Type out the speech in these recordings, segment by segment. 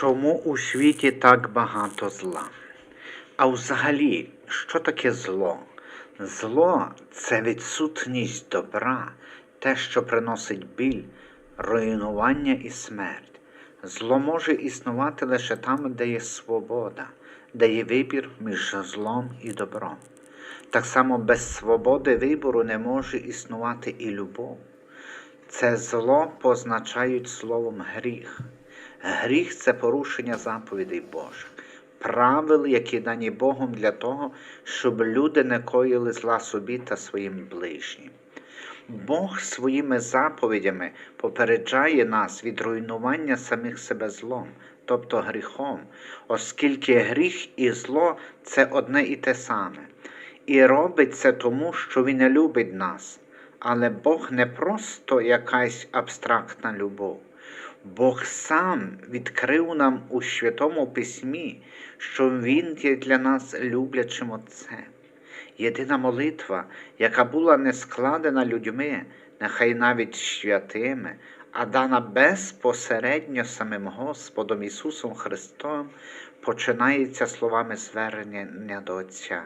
Чому у світі так багато зла? А взагалі, що таке зло? Зло це відсутність добра, те, що приносить біль, руйнування і смерть. Зло може існувати лише там, де є свобода, де є вибір між злом і добром. Так само без свободи вибору не може існувати і любов. Це зло позначають словом гріх. Гріх це порушення заповідей Божих, правил, які дані Богом для того, щоб люди не коїли зла собі та своїм ближнім. Бог своїми заповідями попереджає нас від руйнування самих себе злом, тобто гріхом, оскільки гріх і зло це одне і те саме. І робить це тому, що Він не любить нас. Але Бог не просто якась абстрактна любов. Бог сам відкрив нам у Святому Письмі, що Він є для нас люблячим Отцем. Єдина молитва, яка була не складена людьми, нехай навіть святими, а дана безпосередньо самим Господом Ісусом Христом, починається словами звернення до Отця,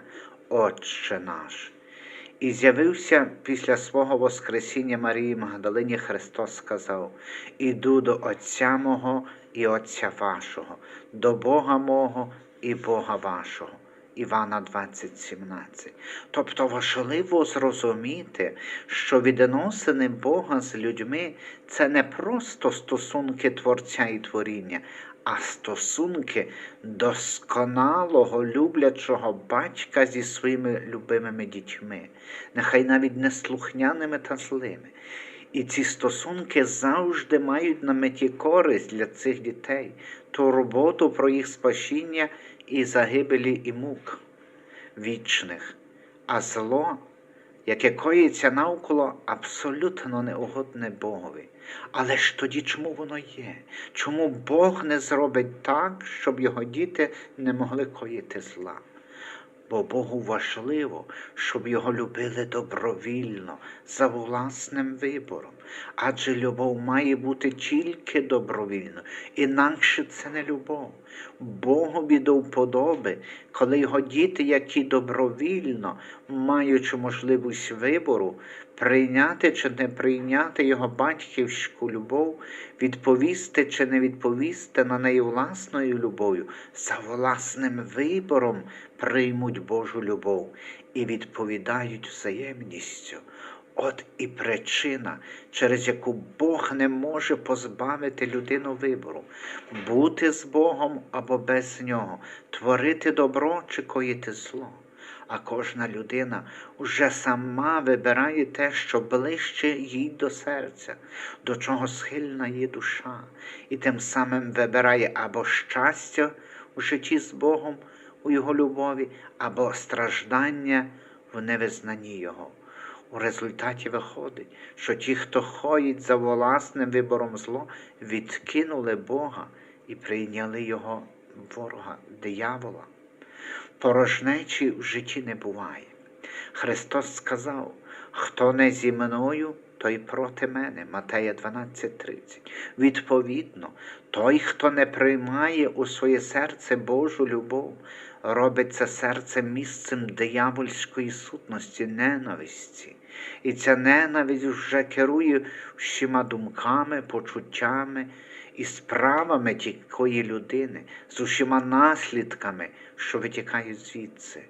Отче наш. І з'явився після свого Воскресіння Марії Магдалині Христос сказав: Іду до Отця мого і Отця вашого, до Бога мого і Бога вашого. Івана 20,17. Тобто важливо зрозуміти, що відносини Бога з людьми це не просто стосунки Творця і творіння, а стосунки досконалого люблячого батька зі своїми любимими дітьми, нехай навіть неслухняними та злими. І ці стосунки завжди мають на меті користь для цих дітей, турботу про їх спасіння і загибелі і мук вічних, а зло яке коїться навколо, абсолютно неугодне Богові. Але ж тоді чому воно є? Чому Бог не зробить так, щоб його діти не могли коїти зла? Бо Богу важливо, щоб його любили добровільно, за власним вибором. Адже любов має бути тільки добровільно, інакше це не любов. Богові до вподоби, коли його діти, які добровільно, маючи можливість вибору, прийняти чи не прийняти його батьківську любов, відповісти чи не відповісти на неї власною любов'ю, за власним вибором приймуть Божу любов і відповідають взаємністю. От і причина, через яку Бог не може позбавити людину вибору, бути з Богом або без нього, творити добро чи коїти зло. А кожна людина вже сама вибирає те, що ближче їй до серця, до чого схильна її душа, і тим самим вибирає або щастя у житті з Богом, у Його любові, або страждання в невизнанні Його. У результаті виходить, що ті, хто ходить за власним вибором зло, відкинули Бога і прийняли Його ворога, диявола. Порожнечі в житті не буває. Христос сказав, хто не зі мною, той проти мене, Матея 12:30. Відповідно, той, хто не приймає у своє серце Божу любов, робить це серце місцем диявольської сутності, ненависті. І ця ненависть вже керує всіма думками, почуттями і справами тікої людини, з усіма наслідками, що витікають звідси,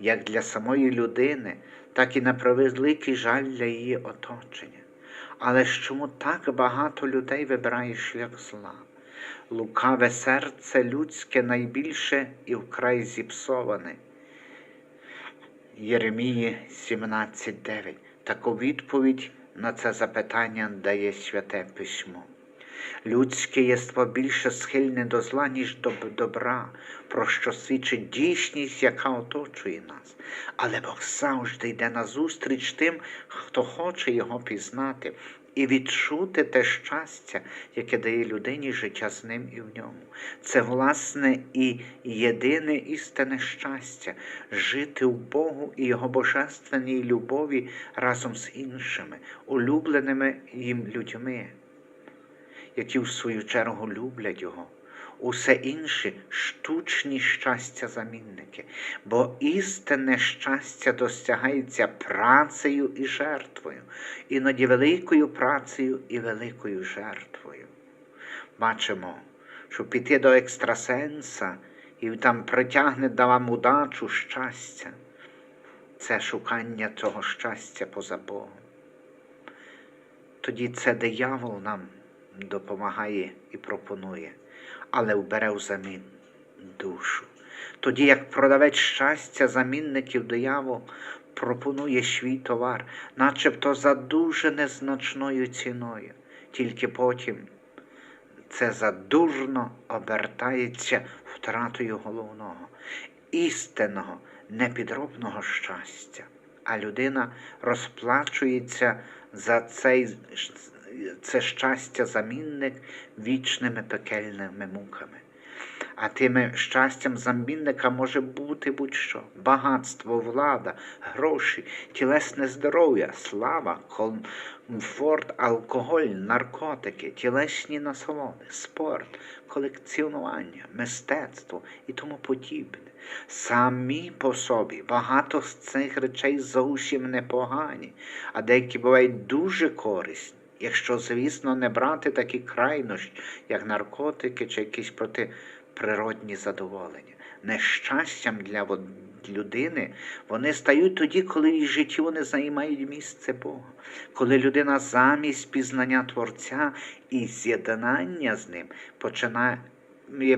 як для самої людини, так і на превеликий жаль для її оточення. Але чому так багато людей вибирає шлях зла? Лукаве серце людське найбільше і вкрай зіпсоване. Єремії 17.9. Таку відповідь на це запитання дає Святе Письмо. Людське єство більше схильне до зла, ніж до добра, про що свідчить дійсність, яка оточує нас. Але Бог завжди йде назустріч тим, хто хоче його пізнати і відчути те щастя, яке дає людині життя з ним і в ньому. Це, власне, і єдине істинне щастя жити в Богу і Його божественній любові разом з іншими, улюбленими їм людьми які в свою чергу люблять Його. Усе інше штучні щастя замінники, бо істинне щастя досягається працею і жертвою, іноді великою працею і великою жертвою. Бачимо, що піти до екстрасенса і там притягне да вам удачу щастя. Це шукання цього щастя поза Богом. Тоді це диявол нам допомагає і пропонує, але вбере взамін душу. Тоді як продавець щастя замінників диявол пропонує свій товар, начебто за дуже незначною ціною, тільки потім це задурно обертається втратою головного, істинного, непідробного щастя, а людина розплачується за цей, це щастя замінник вічними пекельними муками. А тими щастям замінника може бути будь-що багатство, влада, гроші, тілесне здоров'я, слава, комфорт, алкоголь, наркотики, тілесні насолоди, спорт, колекціонування, мистецтво і тому подібне. Самі по собі багато з цих речей зовсім непогані, а деякі бувають дуже корисні. Якщо, звісно, не брати такі крайнощі, як наркотики чи якісь протиприродні задоволення. Нещастям для людини вони стають тоді, коли в її житті вони займають місце Бога, коли людина замість пізнання Творця і з'єднання з ним починає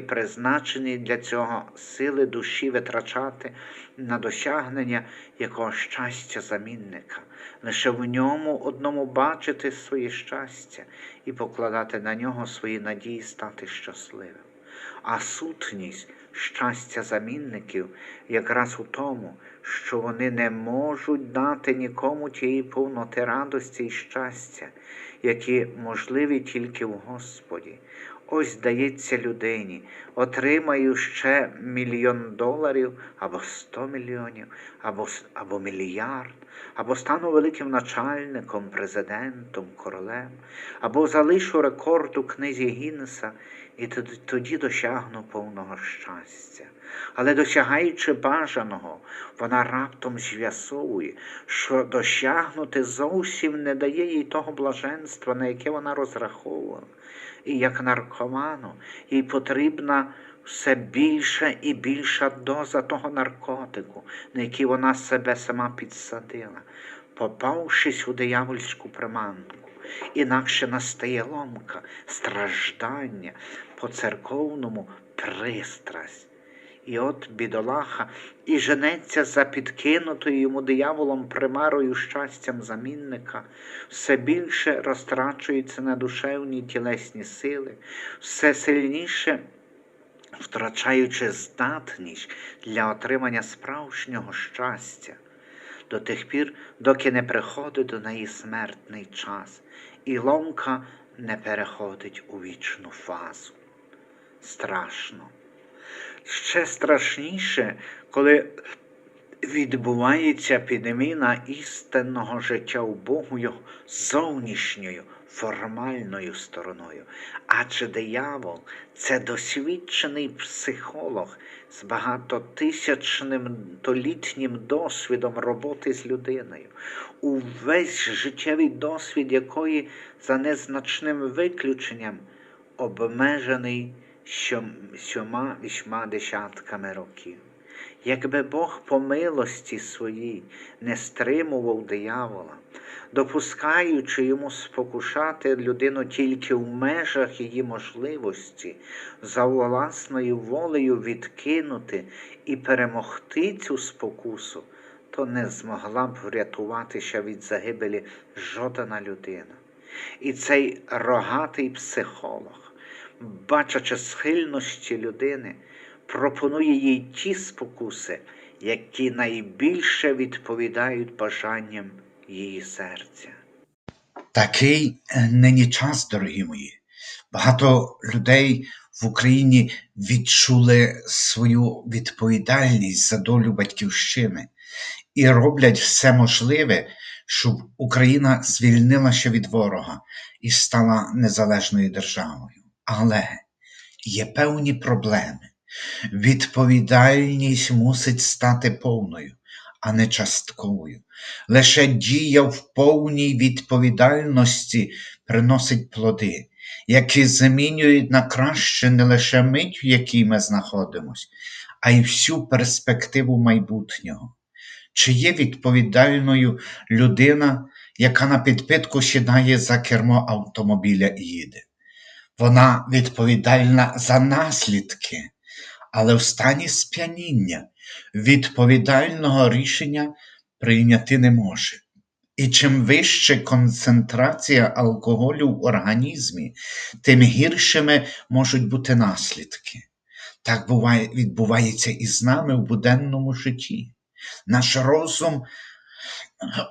призначені для цього сили душі витрачати на досягнення якого щастя замінника, лише в ньому одному бачити своє щастя і покладати на нього свої надії стати щасливим. А сутність щастя замінників якраз у тому, що вони не можуть дати нікому тієї повноти радості і щастя, які можливі тільки в Господі. Ось дається людині, отримаю ще мільйон доларів або сто мільйонів, або або мільярд, або стану великим начальником, президентом, королем, або залишу рекорд у книзі Гіннеса і тоді, досягну повного щастя. Але досягаючи бажаного, вона раптом з'ясовує, що досягнути зовсім не дає їй того блаженства, на яке вона розраховувала і як наркоману, їй потрібна все більша і більша доза того наркотику, на який вона себе сама підсадила, попавшись у диявольську приманку. Інакше настає ломка, страждання по церковному пристрасть. І от бідолаха і женеться за підкинутою йому дияволом примарою щастям замінника, все більше розтрачується на душевні тілесні сили, все сильніше втрачаючи здатність для отримання справжнього щастя, до тих пір, доки не приходить до неї смертний час, і ломка не переходить у вічну фазу. Страшно ще страшніше, коли відбувається підміна істинного життя у Богу його зовнішньою формальною стороною. Адже диявол це досвідчений психолог з багатотисячним долітнім досвідом роботи з людиною, увесь життєвий досвід якої за незначним виключенням обмежений сьома вісьма десятками років. Якби Бог по милості своїй не стримував диявола, допускаючи йому спокушати людину тільки в межах її можливості, за власною волею відкинути і перемогти цю спокусу, то не змогла б врятуватися від загибелі жодна людина. І цей рогатий психолог бачачи схильності людини, пропонує їй ті спокуси, які найбільше відповідають бажанням її серця. Такий е, нині час, дорогі мої. Багато людей в Україні відчули свою відповідальність за долю батьківщини і роблять все можливе, щоб Україна звільнилася від ворога і стала незалежною державою. Але є певні проблеми. Відповідальність мусить стати повною, а не частковою. Лише дія в повній відповідальності приносить плоди, які замінюють на краще не лише мить, в якій ми знаходимося, а й всю перспективу майбутнього. Чи є відповідальною людина, яка на підпитку сідає за кермо автомобіля і їде? Вона відповідальна за наслідки, але в стані сп'яніння відповідального рішення прийняти не може. І чим вища концентрація алкоголю в організмі, тим гіршими можуть бути наслідки. Так буває, відбувається і з нами в буденному житті. Наш розум,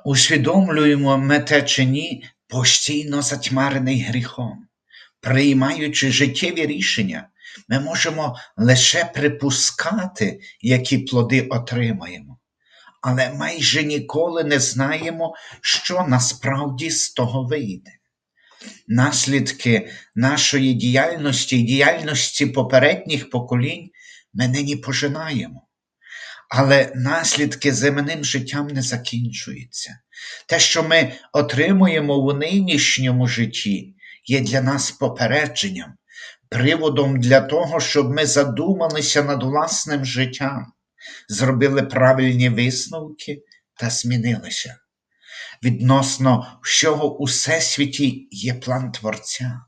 усвідомлюємо ми те чи ні, постійно затьмарений гріхом. Приймаючи життєві рішення, ми можемо лише припускати, які плоди отримаємо, але майже ніколи не знаємо, що насправді з того вийде. Наслідки нашої діяльності і діяльності попередніх поколінь ми нині пожинаємо. Але наслідки земним життям не закінчуються. Те, що ми отримуємо в нинішньому житті, є для нас попередженням, приводом для того, щоб ми задумалися над власним життям, зробили правильні висновки та змінилися. Відносно всього у всесвіті є план Творця,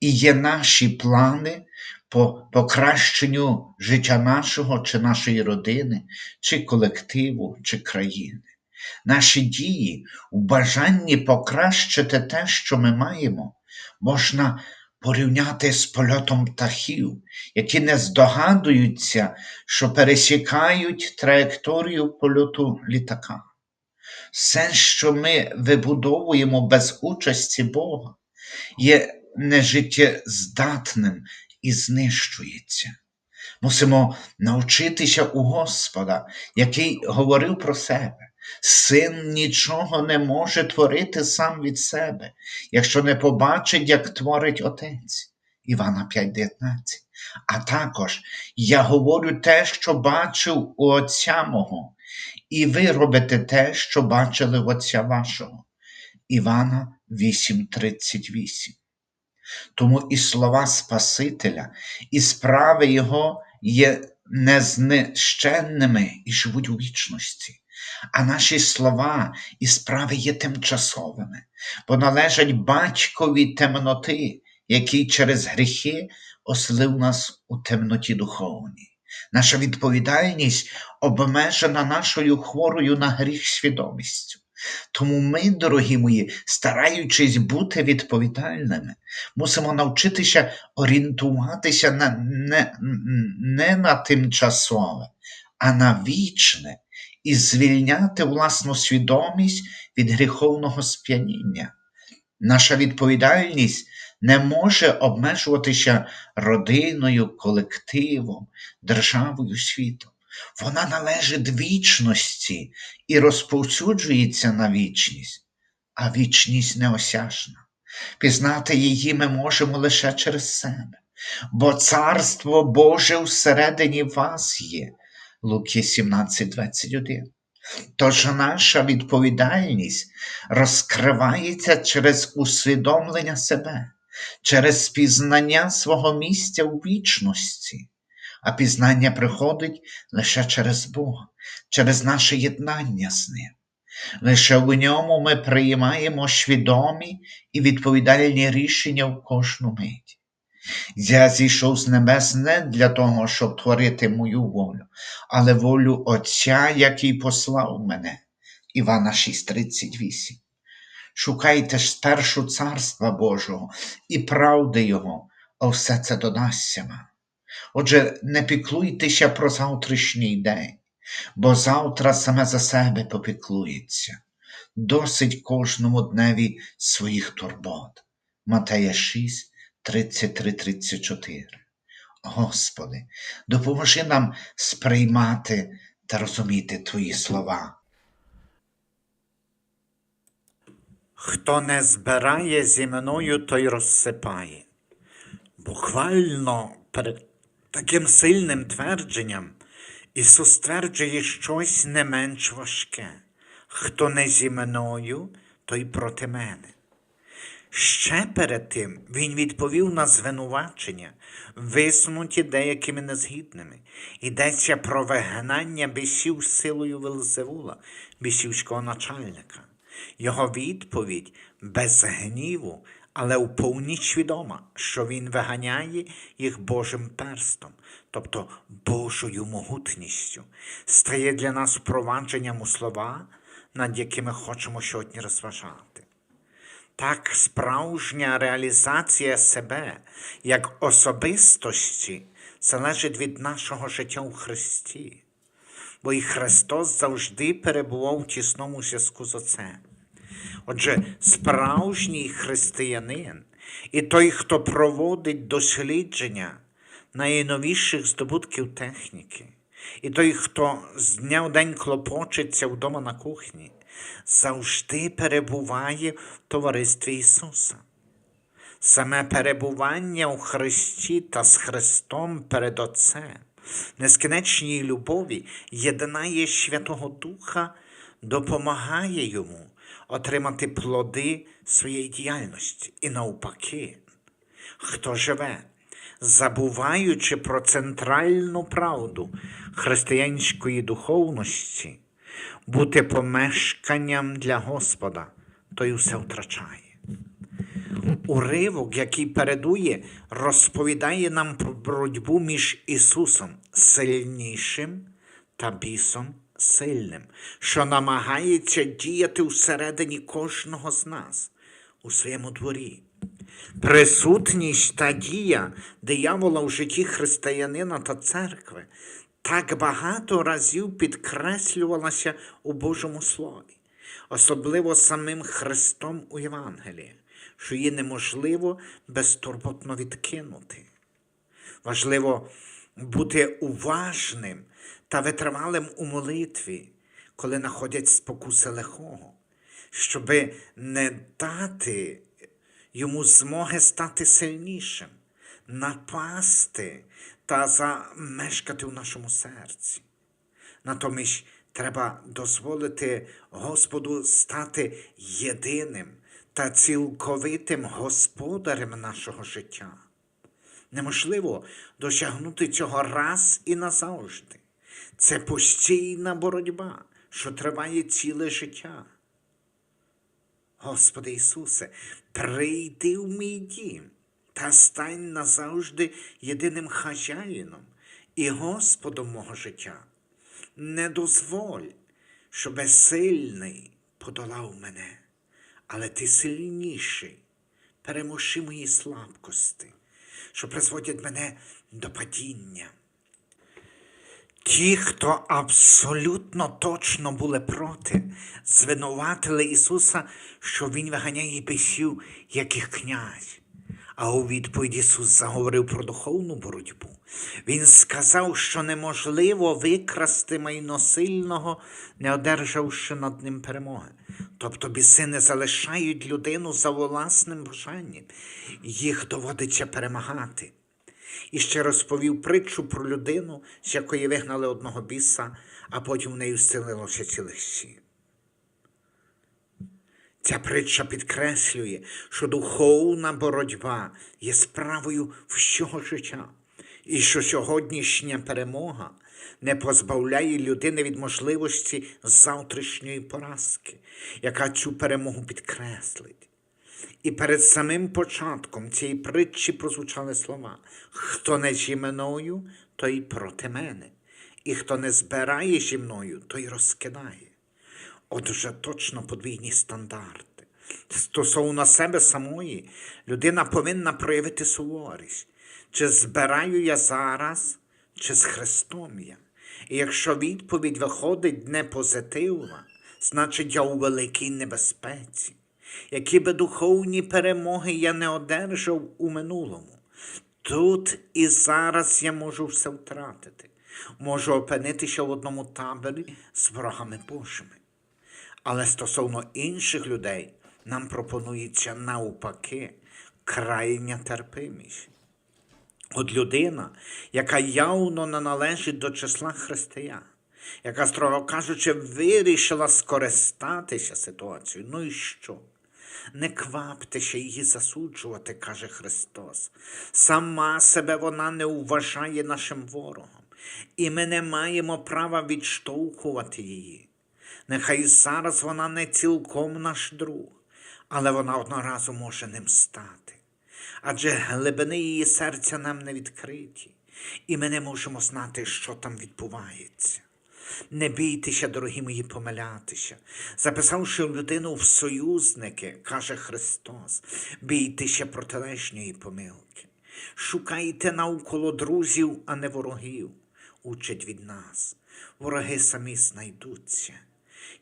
і є наші плани по покращенню життя нашого чи нашої родини, чи колективу, чи країни. Наші дії у бажанні покращити те, що ми маємо, можна порівняти з польотом птахів, які не здогадуються, що пересікають траєкторію польоту літака. Все, що ми вибудовуємо без участі Бога, є нежиттєздатним і знищується. Мусимо навчитися у Господа, який говорив про себе. Син нічого не може творити сам від себе, якщо не побачить, як творить Отець. Івана 5,19. А також я говорю те, що бачив у Отця мого, і ви робите те, що бачили в Отця вашого. Івана 8:38. Тому і слова Спасителя, і справи Його є незнищенними і живуть у вічності. А наші слова і справи є тимчасовими, бо належать батькові темноти, який через гріхи оселив нас у темноті духовній. Наша відповідальність обмежена нашою хворою на гріх свідомістю. Тому ми, дорогі мої, стараючись бути відповідальними, мусимо навчитися орієнтуватися на, не, не на тимчасове, а на вічне і звільняти власну свідомість від гріховного сп'яніння. Наша відповідальність не може обмежуватися родиною, колективом, державою, світом. Вона належить вічності і розповсюджується на вічність, а вічність неосяжна. Пізнати її ми можемо лише через себе, бо Царство Боже всередині вас є. Луки 17:21. Тож наша відповідальність розкривається через усвідомлення себе, через пізнання свого місця у вічності, а пізнання приходить лише через Бога, через наше єднання з Ним. Лише в ньому ми приймаємо свідомі і відповідальні рішення в кожну мить. Я зійшов з небес не для того, щоб творити мою волю, але волю Отця, який послав мене. Івана 6:38. Шукайте ж спершу Царства Божого і правди Його, а все це додасться вам. Отже, не піклуйтеся про завтрашній день, бо завтра саме за себе попіклується. Досить кожному дневі своїх турбот. Матея 6, 33-34. Господи, допоможи нам сприймати та розуміти Твої слова. Хто не збирає зі мною, той розсипає. Буквально перед таким сильним твердженням Ісус стверджує щось не менш важке. Хто не зі мною, той проти мене. Ще перед тим він відповів на звинувачення, висунуті деякими незгідними. Йдеться про вигнання бісів силою Велзевула, бісівського начальника. Його відповідь без гніву, але вповні свідома, що він виганяє їх Божим перстом, тобто Божою могутністю, стає для нас впровадженням у слова, над якими хочемо сьогодні розважати. Так справжня реалізація себе як особистості залежить від нашого життя у Христі, бо і Христос завжди перебував у тісному зв'язку з Отцем. Отже, справжній християнин і той, хто проводить дослідження найновіших здобутків техніки, і той, хто з дня в день клопочеться вдома на кухні, завжди перебуває в товаристві Ісуса. Саме перебування у Христі та з Христом перед Отцем, нескінченній любові, єднає Святого Духа, допомагає йому отримати плоди своєї діяльності і навпаки, хто живе, забуваючи про центральну правду християнської духовності, бути помешканням для Господа, той усе втрачає. Уривок, який передує, розповідає нам про боротьбу між Ісусом сильнішим та бісом сильним, що намагається діяти всередині кожного з нас у своєму дворі. Присутність та дія диявола в житті християнина та церкви так багато разів підкреслювалася у Божому Слові, особливо самим Христом у Євангелії, що її неможливо безтурботно відкинути. Важливо бути уважним та витривалим у молитві, коли находять спокуси лихого, щоби не дати йому змоги стати сильнішим, напасти та замешкати в нашому серці. Натомість треба дозволити Господу стати єдиним та цілковитим господарем нашого життя. Неможливо досягнути цього раз і назавжди. Це постійна боротьба, що триває ціле життя. Господи Ісусе, прийди в мій дім та стань назавжди єдиним хазяїном і Господом мого життя. Не дозволь, щоб сильний подолав мене, але ти сильніший, переможи мої слабкості, що призводять мене до падіння. Ті, хто абсолютно точно були проти, звинуватили Ісуса, що Він виганяє бісів, як їх князь. А у відповідь Ісус заговорив про духовну боротьбу. Він сказав, що неможливо викрасти майно сильного, не одержавши над ним перемоги. Тобто біси не залишають людину за власним бажанням, їх доводиться перемагати і ще розповів притчу про людину, з якої вигнали одного біса, а потім в неї вселилося цілих сім. Ця притча підкреслює, що духовна боротьба є справою всього життя, і що сьогоднішня перемога не позбавляє людини від можливості завтрашньої поразки, яка цю перемогу підкреслить. І перед самим початком цієї притчі прозвучали слова: хто не зі мною, той проти мене, і хто не збирає зі мною, той розкидає. Отже, точно подвійні стандарти. Стосовно себе самої, людина повинна проявити суворість. Чи збираю я зараз, чи з Христом я? І якщо відповідь виходить не позитивна, значить я у великій небезпеці. Які би духовні перемоги я не одержав у минулому, тут і зараз я можу все втратити, можу опинитися в одному таборі з ворогами Божими. Але стосовно інших людей нам пропонується навпаки крайня терпимість. От людина, яка явно не належить до числа християн, яка, строго кажучи, вирішила скористатися ситуацією. Ну і що? Не кваптеся її засуджувати, каже Христос. Сама себе вона не вважає нашим ворогом, і ми не маємо права відштовхувати її. Нехай зараз вона не цілком наш друг, але вона одного може ним стати. Адже глибини її серця нам не відкриті, і ми не можемо знати, що там відбувається. Не бійтеся, дорогі мої, помилятися. Записавши людину в союзники, каже Христос, бійтеся протилежньої помилки. Шукайте навколо друзів, а не ворогів, учать від нас. Вороги самі знайдуться.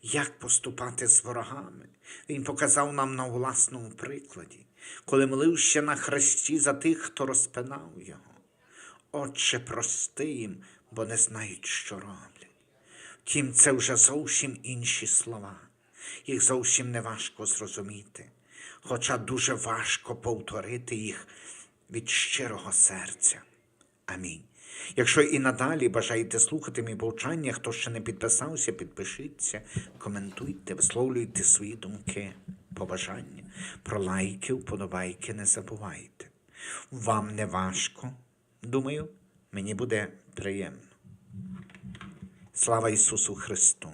Як поступати з ворогами? Він показав нам на власному прикладі, коли молився на хресті за тих, хто розпинав його. Отче, прости їм, бо не знають, що роблять. Втім, це вже зовсім інші слова. Їх зовсім не важко зрозуміти, хоча дуже важко повторити їх від щирого серця. Амінь. Якщо і надалі бажаєте слухати мій повчання, хто ще не підписався, підпишіться, коментуйте, висловлюйте свої думки, побажання. Про лайки, вподобайки не забувайте. Вам не важко? Думаю, мені буде приємно. Слава Ісусу Христу!